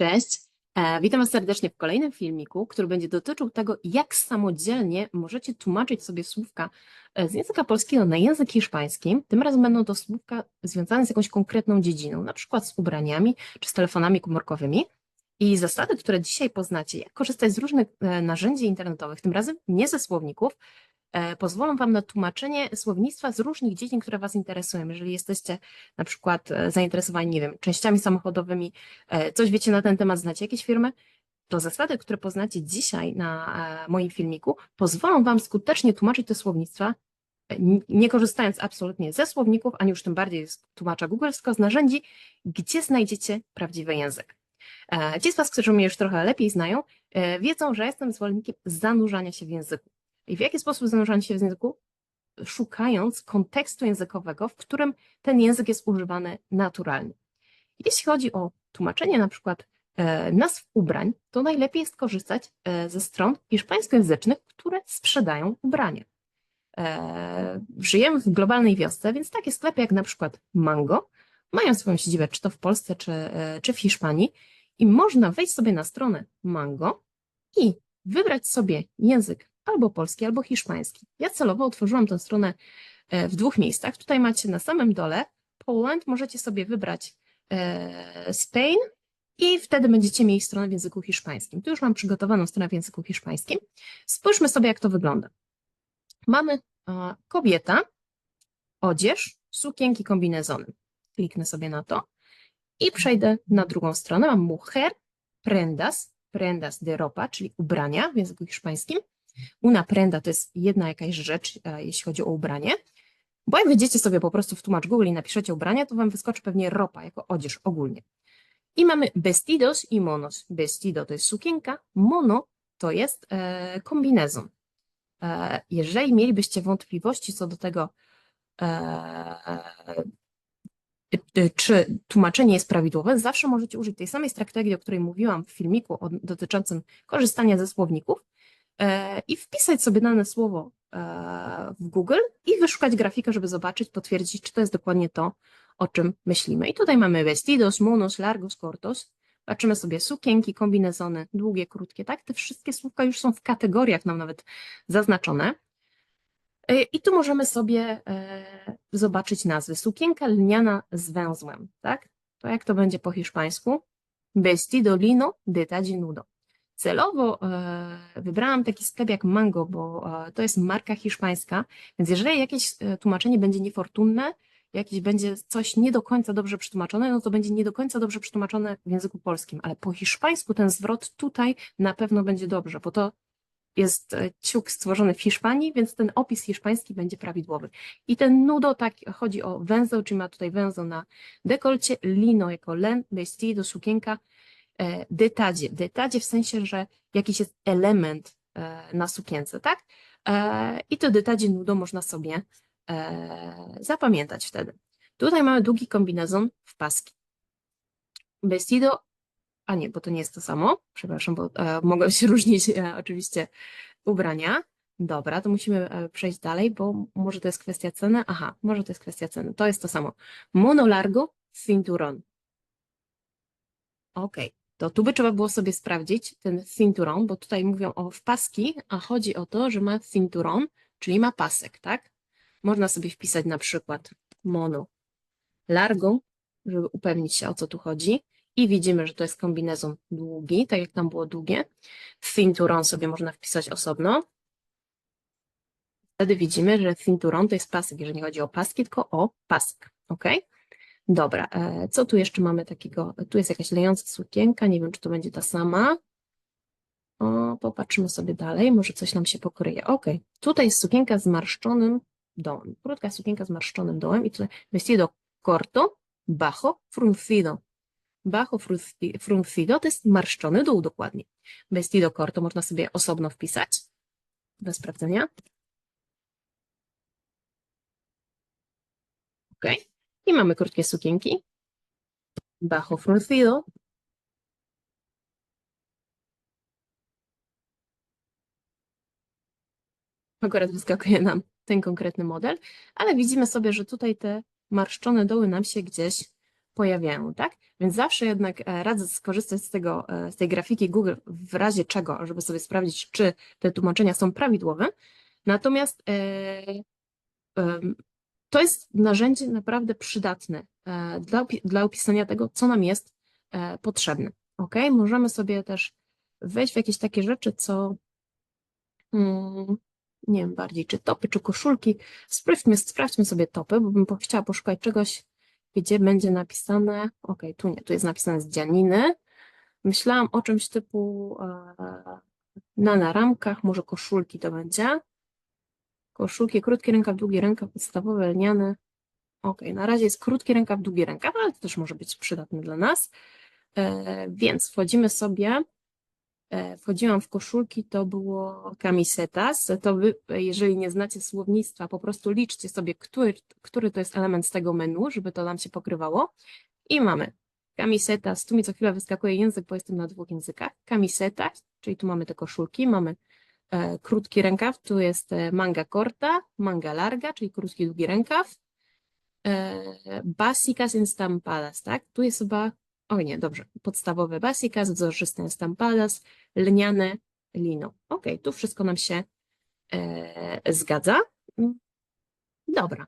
Cześć, e, witam Was serdecznie w kolejnym filmiku, który będzie dotyczył tego, jak samodzielnie możecie tłumaczyć sobie słówka e, z języka polskiego na język hiszpański. Tym razem będą to słówka związane z jakąś konkretną dziedziną, na przykład z ubraniami czy z telefonami komórkowymi. I zasady, które dzisiaj poznacie, jak korzystać z różnych e, narzędzi internetowych, tym razem nie ze słowników, pozwolą Wam na tłumaczenie słownictwa z różnych dziedzin, które Was interesują. Jeżeli jesteście na przykład e, zainteresowani, nie wiem, częściami samochodowymi, e, coś wiecie na ten temat, znacie jakieś firmy, to zasady, które poznacie dzisiaj na e, moim filmiku, pozwolą Wam skutecznie tłumaczyć te słownictwa, e, nie korzystając absolutnie ze słowników, ani już tym bardziej z tłumacza Google, tylko z narzędzi, gdzie znajdziecie prawdziwy język. E, Ci z Was, którzy mnie już trochę lepiej znają, e, wiedzą, że jestem zwolennikiem zanurzania się w języku. I w jaki sposób zanurzanie się w języku? Szukając kontekstu językowego, w którym ten język jest używany naturalnie. Jeśli chodzi o tłumaczenie na przykład e, nazw ubrań, to najlepiej jest korzystać e, ze stron hiszpańskojęzycznych, które sprzedają ubrania. E, Żyjemy w globalnej wiosce, więc takie sklepy jak na przykład Mango mają swoją siedzibę czy to w Polsce, czy, czy w Hiszpanii i można wejść sobie na stronę Mango i wybrać sobie język albo polski, albo hiszpański. Ja celowo otworzyłam tę stronę e, w dwóch miejscach. Tutaj macie na samym dole Poland, możecie sobie wybrać e, Spain i wtedy będziecie mieli stronę w języku hiszpańskim. Tu już mam przygotowaną stronę w języku hiszpańskim. Spójrzmy sobie, jak to wygląda. Mamy e, kobieta, odzież, sukienki, kombinezony. Kliknę sobie na to i przejdę na drugą stronę. Mam mujer, prendas, prendas de ropa, czyli ubrania w języku hiszpańskim. Una prenda to jest jedna jakaś rzecz, e, jeśli chodzi o ubranie. Bo jak wejdziecie sobie po prostu w tłumacz Google i napiszecie ubrania, to wam wyskoczy pewnie ropa jako odzież ogólnie. I mamy vestidos i monos. Vestido to jest sukienka, mono to jest e, kombinezon. E, jeżeli mielibyście wątpliwości co do tego, e, e, czy tłumaczenie jest prawidłowe, zawsze możecie użyć tej samej strategii, o której mówiłam w filmiku dotyczącym korzystania ze słowników e, i wpisać sobie dane słowo e, w Google i wyszukać grafikę, żeby zobaczyć, potwierdzić, czy to jest dokładnie to, o czym myślimy. I tutaj mamy vestidos, monos, largos, cortos. Patrzymy sobie sukienki, kombinezony, długie, krótkie, tak? Te wszystkie słówka już są w kategoriach nam nawet zaznaczone. E, I tu możemy sobie e, zobaczyć nazwy. Sukienka lniana z węzłem, tak? To jak to będzie po hiszpańsku? Vestido lino de nudo. Celowo e, wybrałam taki sklep jak Mango, bo e, to jest marka hiszpańska, więc jeżeli jakieś e, tłumaczenie będzie niefortunne, jakieś będzie coś nie do końca dobrze przetłumaczone, no to będzie nie do końca dobrze przetłumaczone w języku polskim, ale po hiszpańsku ten zwrot tutaj na pewno będzie dobrze, bo to jest ciuk stworzony w Hiszpanii, więc ten opis hiszpański będzie prawidłowy. I ten nudo, tak, chodzi o węzeł, czyli ma tutaj węzeł na dekolcie, lino jako len, vestido, sukienka, detadzie. Detadzie w sensie, że jakiś jest element e, na sukience, tak? E, I to detadzie nudo można sobie e, zapamiętać wtedy. Tutaj mamy długi kombinezon w paski. Vestido, a nie, bo to nie jest to samo, przepraszam, bo e, mogą się różnić e, oczywiście ubrania. Dobra, to musimy e, przejść dalej, bo może to jest kwestia ceny. Aha, może to jest kwestia ceny. To jest to samo. Mono largo, cinturon. Okej, to tu by trzeba było sobie sprawdzić ten cinturon, bo tutaj mówią o wpaski, a chodzi o to, że ma cinturon, czyli ma pasek, tak? Można sobie wpisać na przykład mono largo, żeby upewnić się o co tu chodzi. I widzimy, że to jest kombinezon długi, tak jak tam było długie. Cinturon sobie można wpisać osobno. Wtedy widzimy, że cinturon to jest pasek, jeżeli nie chodzi o paski, tylko o pasek. Ok? Dobra, e, co tu jeszcze mamy takiego? Tu jest jakaś lejąca sukienka, nie wiem, czy to będzie ta sama. O, popatrzymy sobie dalej, może coś nam się pokryje. Ok, tutaj jest sukienka z marszczonym dołem. Krótka sukienka z marszczonym dołem i tutaj vestido corto, bajo, fruncido. Bajo frunci- fruncido to jest marszczony dół dokładnie. Vestido corto można sobie osobno wpisać do sprawdzenia. Ok. I mamy krótkie sukienki. Bajo fruncido. Akurat wyskakuje nam ten konkretny model, ale widzimy sobie, że tutaj te marszczone doły nam się gdzieś pojawiają, tak? Więc zawsze jednak e, radzę skorzystać z tego, e, z tej grafiki Google w razie czego, żeby sobie sprawdzić, czy te tłumaczenia są prawidłowe. Natomiast e, to jest narzędzie naprawdę przydatne e, dla, dla opisania tego, co nam jest e, potrzebne. Ok? Możemy sobie też wejść w jakieś takie rzeczy, co mm, nie wiem bardziej, czy topy, czy koszulki. Sprawdźmy, sprawdźmy sobie topy, bo bym chciała poszukać czegoś, gdzie będzie napisane, ok, tu nie, tu jest napisane z dzianiny. Myślałam o czymś typu e, na naramkach, może koszulki to będzie. Koszulki, krótki rękaw, długi rękaw, podstawowe, lniane. Ok, na razie jest krótki rękaw, długi rękaw, ale to też może być przydatne dla nas. E, więc wchodzimy sobie, e, wchodziłam w koszulki, to było camisetas. To wy, jeżeli nie znacie słownictwa, po prostu liczcie sobie, który, który to jest element z tego menu, żeby to nam się pokrywało. I mamy camisetas, tu mi co chwilę wyskakuje język, bo jestem na dwóch językach. Camisetas, czyli tu mamy te koszulki, mamy krótki rękaw, tu jest e, manga corta, manga larga, czyli krótki, długi rękaw. E, Básicas estampadas, tak? Tu jest chyba, o nie, dobrze, podstawowe básicas, wzorzyste estampadas, lniane lino. Ok, tu wszystko nam się e, zgadza. Mm, Dobra.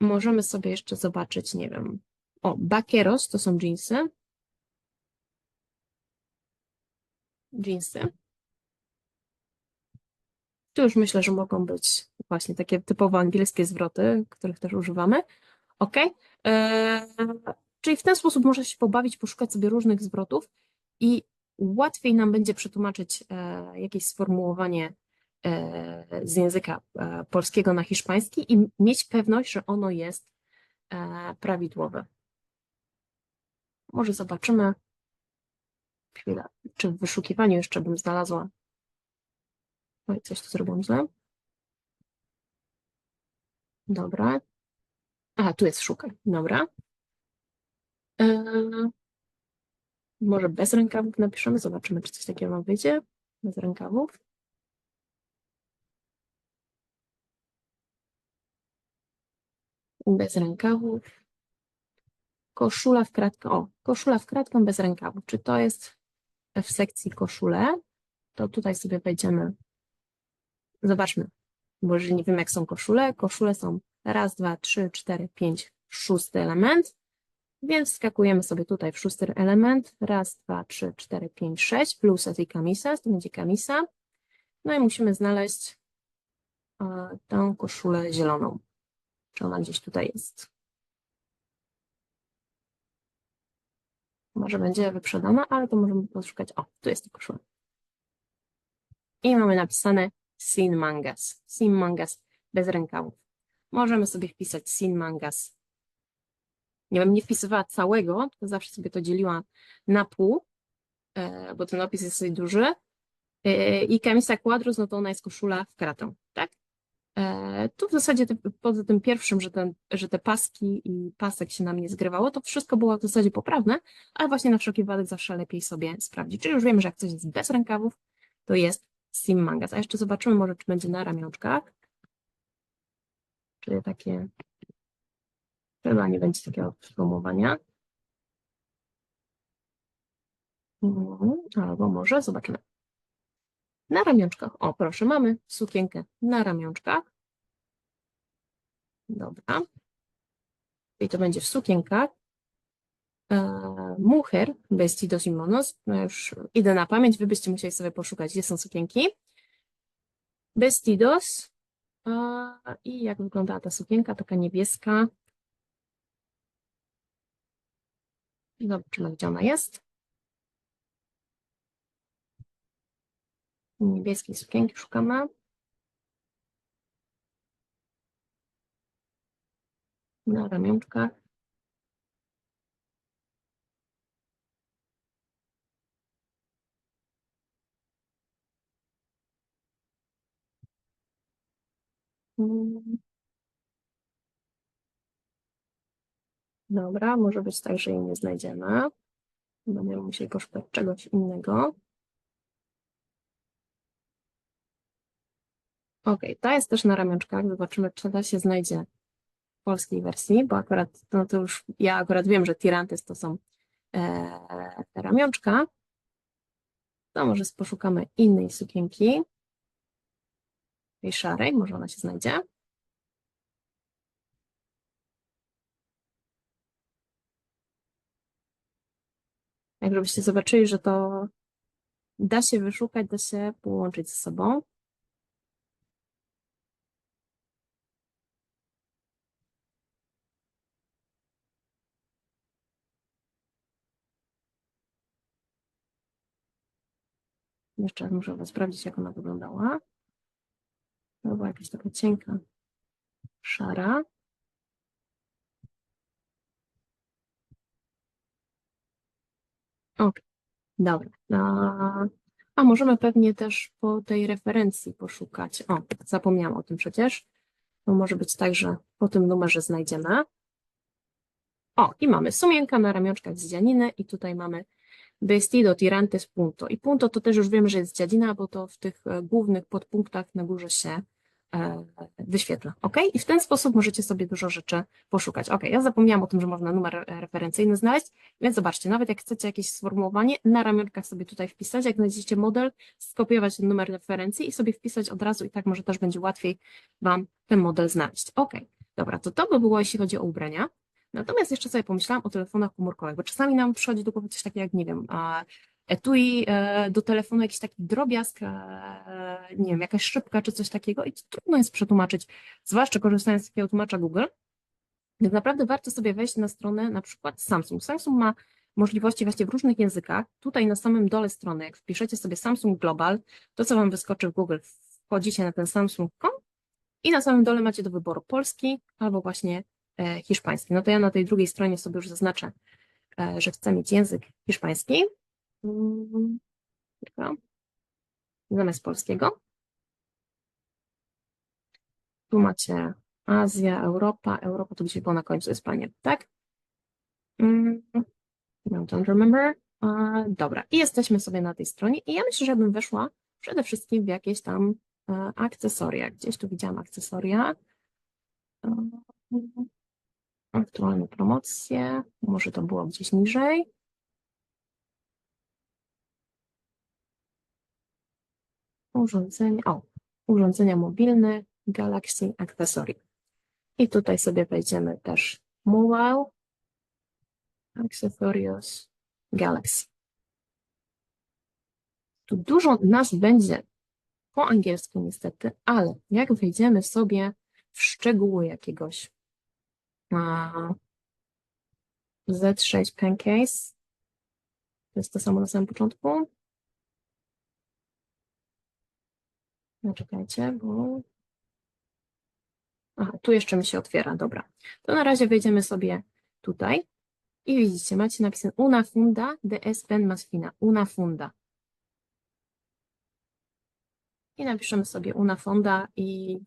Możemy sobie jeszcze zobaczyć, nie wiem, o, vaqueros to są dżinsy. Dżinsy. Tu już myślę, że mogą być właśnie takie typowo angielskie zwroty, których też używamy. Ok? Eee, czyli w ten sposób można się pobawić, poszukać sobie różnych zwrotów i łatwiej nam będzie przetłumaczyć e, jakieś sformułowanie e, z języka e, polskiego na hiszpański i mieć pewność, że ono jest e, prawidłowe. Może zobaczymy. Chwilę, czy w wyszukiwaniu jeszcze bym znalazła. Oj, coś tu zrobiłam źle. Dobra. Aha, tu jest szukaj. Dobra. Eee, może bez rękawów napiszemy, zobaczymy, czy coś takiego nam wyjdzie. Bez rękawów. Bez rękawów. Koszula w kratkę. O, koszula w kratkę bez rękawów. Czy to jest w sekcji koszule? To tutaj sobie wejdziemy. Zobaczmy, bo jeżeli nie wiem, jak są koszule, koszule są raz, dwa, trzy, cztery, pięć, szósty element, więc skakujemy sobie tutaj w szósty element, raz, dwa, trzy, cztery, pięć, sześć, plus i kamisa, to będzie kamisa, no i musimy znaleźć e, tę koszulę zieloną, czy ona gdzieś tutaj jest. Może będzie wyprzedana, ale to możemy poszukać, o, tu jest ta koszula. I mamy napisane Sin Mangas. Sin Mangas bez rękawów. Możemy sobie wpisać Sin Mangas. Nie bym nie wpisywała całego, tylko zawsze sobie to dzieliła na pół, e, bo ten opis jest sobie duży. E, I Camisa Quadros, no to ona jest koszula w kratę, tak? E, Tu w zasadzie te, poza tym pierwszym, że, ten, że te paski i pasek się nam nie zgrywało, to wszystko było w zasadzie poprawne, ale właśnie na wszelki wypadek zawsze lepiej sobie sprawdzić. Czyli już wiemy, że jak coś jest bez rękawów, to jest Sim Mangas. A jeszcze zobaczymy może, czy będzie na ramionczkach. Czyli takie, chyba nie będzie takiego sformułowania. Mhm, Albo może, zobaczymy. Na ramionczkach. O, proszę, mamy sukienkę na ramionczkach. Dobra. I to będzie w sukienkach. E, Mujer, vestidos y monos. No już idę na pamięć, wy byście musieli sobie poszukać, gdzie są sukienki. Vestidos. A, I jak wyglądała ta sukienka, taka niebieska. Zobaczymy, gdzie ona jest. Niebieskiej sukienki szukamy. Na ramionczkach. Dobra, może być tak, że jej nie znajdziemy. Będziemy musieli poszukać czegoś innego. Ok, ta jest też na ramionczkach. Zobaczymy, czy ta się znajdzie polskiej wersji, bo akurat, no to już, ja akurat wiem, że tirantes to są e, te ramionczka, to może poszukamy innej sukienki, tej szarej, może ona się znajdzie. Tak, żebyście zobaczyli, że to da się wyszukać, da się połączyć ze sobą. Jeszcze muszę sprawdzić, jak ona wyglądała. To była jakaś taka cienka, szara. Ok, dobra. A, a możemy pewnie też po tej referencji poszukać. O, zapomniałam o tym przecież. To może być tak, że po tym numerze znajdziemy. O, i mamy sumienka na ramionczkach z dzianiny i tutaj mamy vestido tirantes punto. I punto to też już wiemy, że jest dziadzina, bo to w tych e, głównych podpunktach na górze się e, wyświetla. OK? I w ten sposób możecie sobie dużo rzeczy poszukać. OK, ja zapomniałam o tym, że można numer referencyjny znaleźć, więc zobaczcie, nawet jak chcecie jakieś sformułowanie, na ramionkach sobie tutaj wpisać, jak znajdziecie model, skopiować ten numer referencji i sobie wpisać od razu i tak może też będzie łatwiej Wam ten model znaleźć. OK, dobra, to to by było, jeśli chodzi o ubrania. Natomiast jeszcze sobie pomyślałam o telefonach komórkowych, bo czasami nam przychodzi do głowy coś takiego jak, nie wiem, etui e, do telefonu jakiś taki drobiazg, e, nie wiem, jakaś szybka czy coś takiego i trudno jest przetłumaczyć, zwłaszcza korzystając z takiego tłumacza Google. Więc naprawdę warto sobie wejść na stronę na przykład Samsung. Samsung ma możliwości właśnie w różnych językach. Tutaj na samym dole strony, jak wpiszecie sobie Samsung Global, to co Wam wyskoczy w Google, wchodzicie na ten Samsung.com i na samym dole macie do wyboru polski albo właśnie E, hiszpański. No to ja na tej drugiej stronie sobie już zaznaczę, e, że chcę mieć język hiszpański. Zamiast polskiego. Tu macie Azja, Europa. Europa to gdzieś było na końcu Hiszpania, tak? No, don't remember. Dobra, i jesteśmy sobie na tej stronie i ja myślę, że bym weszła przede wszystkim w jakieś tam e, akcesoria. Gdzieś tu widziałam akcesoria. Aktualne promocje, może to było gdzieś niżej. Urządzenia, o, urządzenia mobilne, Galaxy Accessory. I tutaj sobie wejdziemy też Mobile, Accesorios, Galaxy. Tu dużo nas będzie po angielsku niestety, ale jak wejdziemy sobie w szczegóły jakiegoś Z6 Pancase. To jest to samo na samym początku. No czekajcie, bo... Aha, tu jeszcze mi się otwiera, dobra. To na razie wejdziemy sobie tutaj i widzicie, macie napisane una funda de es pen mas fina, una funda. I napiszemy sobie una funda i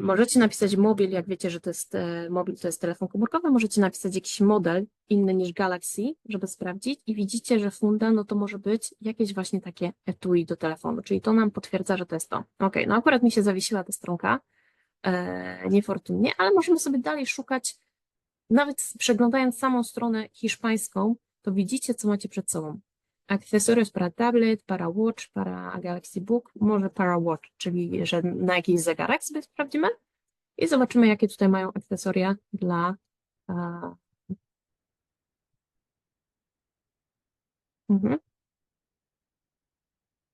możecie napisać mobil, jak wiecie, że to jest e, mobil, to jest telefon komórkowy, możecie napisać jakiś model inny niż Galaxy, żeby sprawdzić. I widzicie, że funda, no to może być jakieś właśnie takie etui do telefonu, czyli to nam potwierdza, że to jest to. Ok, no akurat mi się zawiesiła ta stronka, e, niefortunnie, ale możemy sobie dalej szukać, nawet przeglądając samą stronę hiszpańską, to widzicie, co macie przed sobą akcesoriusz para tablet, para watch, para Galaxy Book, może para watch, czyli że na jakiś zegarek sobie sprawdzimy i zobaczymy, jakie tutaj mają akcesoria dla mhm.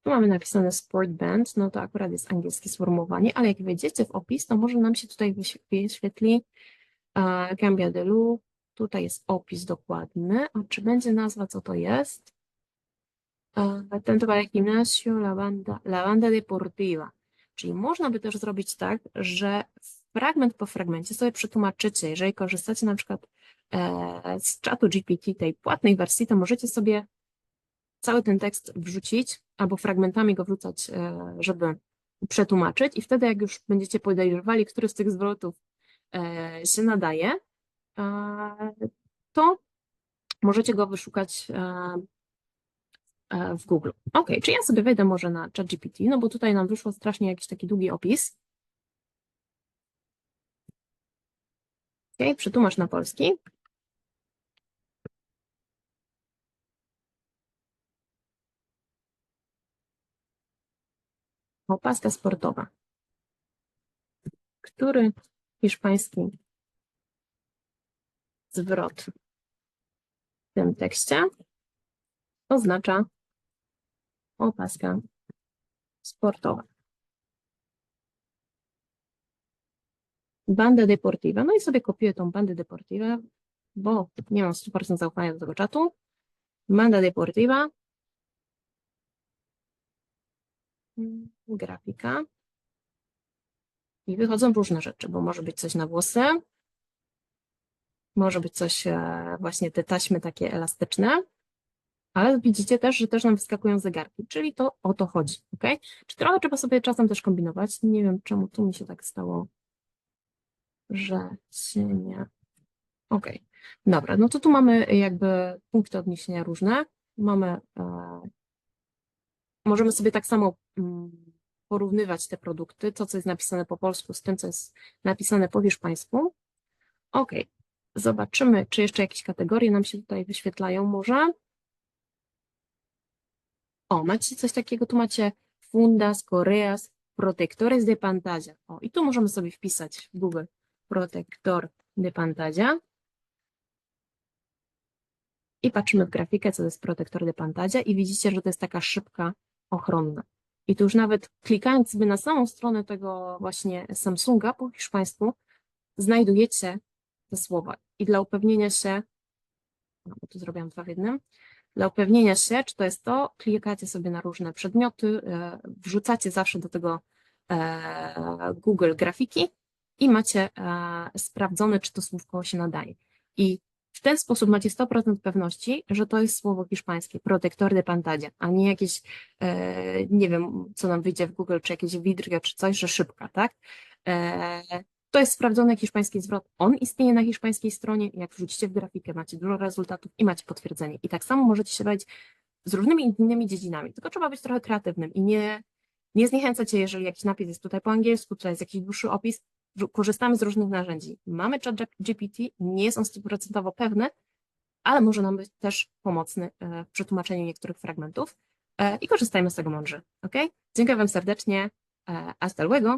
Tu mamy napisane Sport Band, no to akurat jest angielskie sformułowanie, ale jak wejdziecie w opis, to może nam się tutaj wyświetli uh, Cambia de Lu, tutaj jest opis dokładny, a czy będzie nazwa, co to jest? Tanto para gimnasio, la banda, la banda deportiva. Czyli można by też zrobić tak, że fragment po fragmencie sobie przetłumaczycie. Jeżeli korzystacie na przykład e, z czatu GPT, tej płatnej wersji, to możecie sobie cały ten tekst wrzucić albo fragmentami go wrzucać, e, żeby przetłumaczyć i wtedy jak już będziecie podejrzewali, który z tych zwrotów e, się nadaje, to możecie go wyszukać E, E, w Google. Ok, czy ja sobie wejdę może na ChatGPT, no bo tutaj nam wyszło strasznie jakiś taki długi opis. Ok, przetłumacz na polski. Opaska sportowa. Który hiszpański zwrot w tym tekście oznacza opaska sportowa. Banda deportiva. No i sobie kopiuję tą bandę deportiva, bo nie mam 100% zaufania do tego czatu. Banda deportiva. Grafika. I wychodzą różne rzeczy, bo może być coś na włosy, może być coś, e, właśnie te taśmy takie elastyczne, ale widzicie też, że też nam wyskakują zegarki, czyli to o to chodzi, ok? Czy trochę trzeba sobie czasem też kombinować, nie wiem czemu tu mi się tak stało, że się nie... Ok, dobra, no to tu mamy jakby punkty odniesienia różne, mamy, e, możemy sobie tak samo mm, porównywać te produkty, to co jest napisane po polsku z tym, co jest napisane po hiszpańsku. Ok, zobaczymy, czy jeszcze jakieś kategorie nam się tutaj wyświetlają może. O, macie coś takiego, tu macie fundas, correas, protectores de pantalla. O, i tu możemy sobie wpisać w Google protector de pantalla. I patrzymy w grafikę, co to jest protektor de pantalla i widzicie, że to jest taka szybka ochronna. I tu już nawet klikając sobie na samą stronę tego właśnie Samsunga po hiszpańsku, znajdujecie te słowa. I dla upewnienia się, no bo tu zrobiłam dwa w jednym, dla upewnienia się, czy to jest to, klikacie sobie na różne przedmioty, e, wrzucacie zawsze do tego e, Google grafiki i macie e, sprawdzone, czy to słówko się nadaje. I w ten sposób macie 100% pewności, że to jest słowo hiszpańskie, protector de pantalla, a nie jakieś, nie wiem, co nam wyjdzie w Google, czy jakieś widrio, czy coś, że szybka, tak? To jest sprawdzony hiszpański zwrot. On istnieje na hiszpańskiej stronie. Jak wrzucicie w grafikę, macie dużo rezultatów i macie potwierdzenie. I tak samo możecie się bawić z różnymi innymi dziedzinami, tylko trzeba być trochę kreatywnym i nie, nie zniechęcać się, jeżeli jakiś napis jest tutaj po angielsku, tutaj jest jakiś dłuższy opis, korzystamy z różnych narzędzi. Mamy chat GPT, nie jest on stuprocentowo pewny, ale może nam być też pomocny e, w przetłumaczeniu niektórych fragmentów e, i korzystajmy z tego mądrze. Ok? Dziękuję Wam serdecznie. E, Hasta luego.